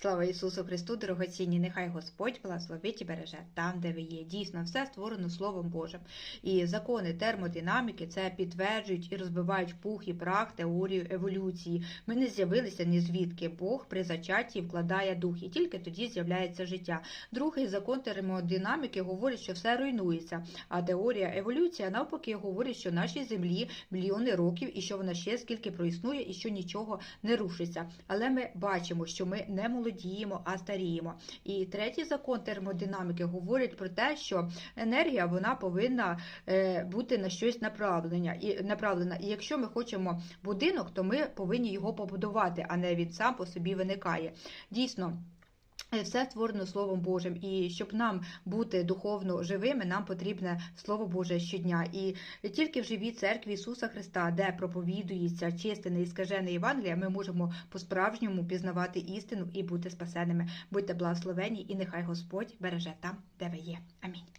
Слава Ісусу Христу, дорогоцінні, нехай Господь благословить і береже там, де ви є. Дійсно, все створено Словом Божим. І закони термодинаміки це підтверджують і розбивають пух і прах теорію еволюції. Ми не з'явилися ні звідки. Бог при зачатті вкладає дух, і тільки тоді з'являється життя. Другий закон термодинаміки говорить, що все руйнується. А теорія еволюція навпаки говорить, що нашій землі мільйони років і що вона ще скільки проіснує, і що нічого не рушиться. Але ми бачимо, що ми не молодіємо, а старіємо. І третій закон термодинаміки говорить про те, що енергія вона повинна е, бути на щось направлення і направлена. І якщо ми хочемо будинок, то ми повинні його побудувати, а не він сам по собі виникає. Дійсно. Е, Все створено Словом Божим, і щоб нам бути духовно живими, нам потрібне Слово Боже щодня. І тільки в живій церкві Ісуса Христа, де проповідується чисте неіскажене Євангелія, ми можемо по-справжньому пізнавати істину і бути спасеними. Будьте благословені, і нехай Господь береже там, де ви є. Амінь.